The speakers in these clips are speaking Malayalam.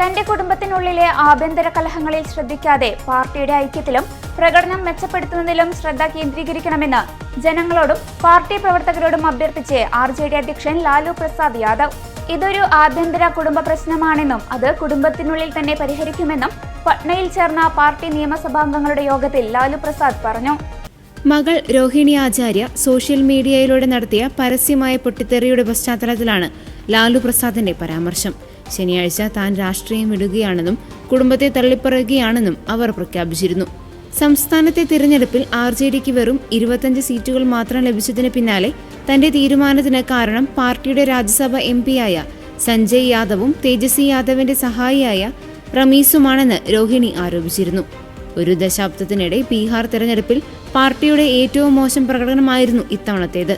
തന്റെ കുടുംബത്തിനുള്ളിലെ ആഭ്യന്തര കലഹങ്ങളിൽ ശ്രദ്ധിക്കാതെ പാർട്ടിയുടെ ഐക്യത്തിലും പ്രകടനം മെച്ചപ്പെടുത്തുന്നതിലും ശ്രദ്ധ കേന്ദ്രീകരിക്കണമെന്ന് ജനങ്ങളോടും പാർട്ടി പ്രവർത്തകരോടും അഭ്യർത്ഥിച്ച് ആർ ജെ ഡി അധ്യക്ഷൻ ലാലു പ്രസാദ് യാദവ്. ഇതൊരു ആഭ്യന്തര കുടുംബ പ്രശ്നമാണെന്നും അത് കുടുംബത്തിനുള്ളിൽ തന്നെ പരിഹരിക്കുമെന്നും പട്നയിൽ ചേർന്ന പാർട്ടി നിയമസഭാംഗങ്ങളുടെ യോഗത്തിൽ ലാലു പ്രസാദ് പറഞ്ഞു. മകൾ രോഹിണി ആചാര്യ സോഷ്യൽ മീഡിയയിലൂടെ നടത്തിയ പരസ്യമായ പൊട്ടിത്തെറിയുടെ പശ്ചാത്തലത്തിലാണ് ലാലു പ്രസാദിന്റെ പരാമർശം. ശനിയാഴ്ച താൻ രാഷ്ട്രീയം വിടുകയാണെന്നും കുടുംബത്തെ തള്ളിപ്പറയുകയാണെന്നും അവർ പ്രഖ്യാപിച്ചിരുന്നു. സംസ്ഥാനത്തെ തിരഞ്ഞെടുപ്പിൽ ആർ ജെ ഡിക്ക് വെറും ഇരുപത്തഞ്ച് സീറ്റുകൾ മാത്രം ലഭിച്ചതിന് പിന്നാലെ തന്റെ തീരുമാനത്തിന് കാരണം പാർട്ടിയുടെ രാജ്യസഭ എം പിയായ സഞ്ജയ് യാദവും തേജസ്വി യാദവിന്റെ സഹായിയായ റമീസുമാണെന്ന് രോഹിണി ആരോപിച്ചിരുന്നു. ഒരു ദശാബ്ദത്തിനിടെ ബീഹാർ തെരഞ്ഞെടുപ്പിൽ പാർട്ടിയുടെ ഏറ്റവും മോശം പ്രകടനമായിരുന്നു ഇത്തവണത്തേത്.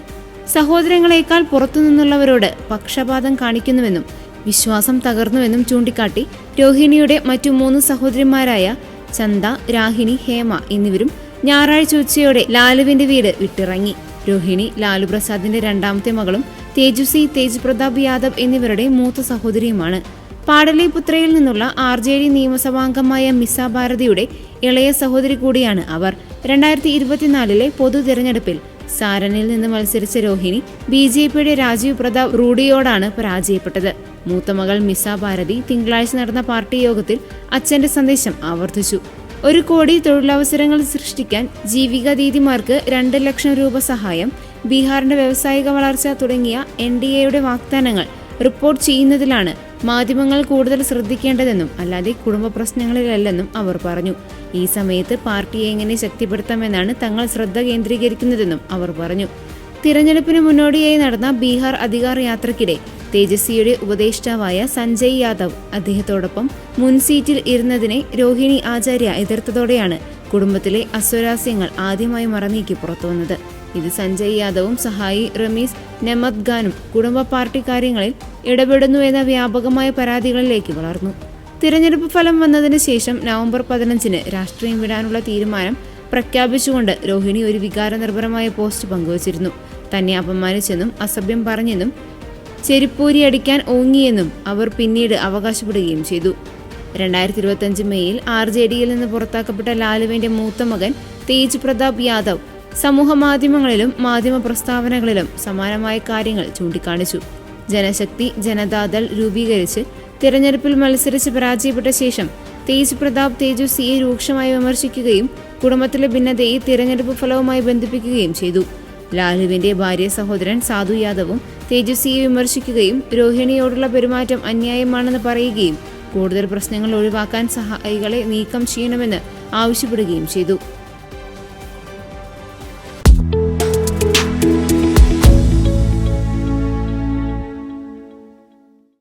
സഹോദരങ്ങളെക്കാൾ പുറത്തുനിന്നുള്ളവരോട് പക്ഷപാതം കാണിക്കുന്നുവെന്നും വിശ്വാസം തകർന്നുവെന്നും ചൂണ്ടിക്കാട്ടി രോഹിണിയുടെ മറ്റു മൂന്ന് സഹോദരിമാരായ ചന്ദ രാഹിണി ഹേമ എന്നിവരും ഞായറാഴ്ച ഉച്ചയോടെ ലാലുവിന്റെ വീട് വിട്ടിറങ്ങി. രോഹിണി ലാലു പ്രസാദിന്റെ രണ്ടാമത്തെ മകളും തേജുസി തേജ് പ്രതാപ് യാദവ് എന്നിവരുടെ മൂത്ത സഹോദരിയുമാണ്. പാടലിപുത്രയിൽ നിന്നുള്ള ആർ ജെ ഡി നിയമസഭാംഗമായ മിസ ഭാരതിയുടെ ഇളയ സഹോദരി കൂടിയാണ് അവർ. രണ്ടായിരത്തി ഇരുപത്തിനാലിലെ പൊതു തിരഞ്ഞെടുപ്പിൽ സാരനിൽ നിന്ന് മത്സരിച്ച രോഹിണി ബി ജെ പിയുടെ രാജീവ് പ്രതാപ് റൂഡിയോടാണ് പരാജയപ്പെട്ടത്. മൂത്ത മകൾ മിസ ഭാരതി തിങ്കളാഴ്ച നടന്ന പാർട്ടി യോഗത്തിൽ അച്ഛന്റെ സന്ദേശം ആവർത്തിച്ചു. ഒരു കോടി തൊഴിലവസരങ്ങൾ സൃഷ്ടിക്കാൻ ജീവിക ദീദിമാർക്ക് രണ്ട് ലക്ഷം രൂപ സഹായം ബീഹാറിന്റെ വ്യാവസായിക വളർച്ച തുടങ്ങിയ എൻ ഡി എയുടെ വാഗ്ദാനങ്ങൾ റിപ്പോർട്ട് ചെയ്യുന്നതിലാണ് മാധ്യമങ്ങൾ കൂടുതൽ ശ്രദ്ധിക്കേണ്ടതെന്നും അല്ലാതെ കുടുംബ പ്രശ്നങ്ങളിലല്ലെന്നും അവർ പറഞ്ഞു. ഈ സമയത്ത് പാർട്ടിയെ എങ്ങനെ ശക്തിപ്പെടുത്താമെന്നാണ് തങ്ങൾ ശ്രദ്ധ കേന്ദ്രീകരിക്കുന്നതെന്നും അവർ പറഞ്ഞു. തിരഞ്ഞെടുപ്പിന് മുന്നോടിയായി നടന്ന ബീഹാർ അധികാര യാത്രക്കിടെ തേജസ്വിയുടെ ഉപദേഷ്ടാവായ സഞ്ജയ് യാദവ് അദ്ദേഹത്തോടൊപ്പം മുൻ സീറ്റിൽ ഇരുന്നതിനെ രോഹിണി ആചാര്യ എതിർത്തതോടെയാണ് കുടുംബത്തിലെ അസ്വരാസ്യങ്ങൾ ആദ്യമായി മറനീക്കി പുറത്തുവന്നത്. ഇത് സഞ്ജയ് യാദവും സഹായി റമീസ് നെമത് ഖാനും കുടുംബ പാർട്ടി കാര്യങ്ങളിൽ ഇടപെടുന്നുവെന്ന വ്യാപകമായ പരാതികളിലേക്ക് വളർന്നു. തിരഞ്ഞെടുപ്പ് ഫലം വന്നതിന് ശേഷം നവംബർ പതിനഞ്ചിന് രാഷ്ട്രീയം വിടാനുള്ള തീരുമാനം പ്രഖ്യാപിച്ചുകൊണ്ട് രോഹിണി ഒരു വികാരനിർഭരമായ പോസ്റ്റ് പങ്കുവച്ചിരുന്നു. തന്നെ അപമാനിച്ചെന്നും അസഭ്യം പറഞ്ഞെന്നും ചെരിപ്പൂരി അടിക്കാൻ ഓങ്ങിയെന്നും അവർ പിന്നീട് അവകാശപ്പെടുകയും ചെയ്തു. രണ്ടായിരത്തി ഇരുപത്തിയഞ്ച് മെയ്യിൽ ആർ ജെ ഡിയിൽ നിന്ന് പുറത്താക്കപ്പെട്ട ലാലുവിന്റെ മൂത്ത മകൻ തേജ് പ്രതാപ് യാദവ് സമൂഹ മാധ്യമങ്ങളിലും മാധ്യമ പ്രസ്താവനകളിലും സമാനമായ കാര്യങ്ങൾ ചൂണ്ടിക്കാണിച്ചു. ജനശക്തി ജനതാദൾ രൂപീകരിച്ച് തിരഞ്ഞെടുപ്പിൽ മത്സരിച്ച് പരാജയപ്പെട്ട ശേഷം തേജ് പ്രതാപ് തേജസ്വിയെ രൂക്ഷമായി വിമർശിക്കുകയും കുടുംബത്തിലെ ഭിന്നതയെ തിരഞ്ഞെടുപ്പ് ഫലവുമായി ബന്ധിപ്പിക്കുകയും ചെയ്തു. ലാലുവിന്റെ ഭാര്യ സഹോദരൻ സാധു യാദവും തേജസ്വിയെ വിമർശിക്കുകയും രോഹിണിയോടുള്ള പെരുമാറ്റം അന്യായമാണെന്ന് പറയുകയും കൂടുതൽ പ്രശ്നങ്ങൾ ഒഴിവാക്കാൻ സഹായികളെ നീക്കം ചെയ്യണമെന്ന് ആവശ്യപ്പെടുകയും ചെയ്തു.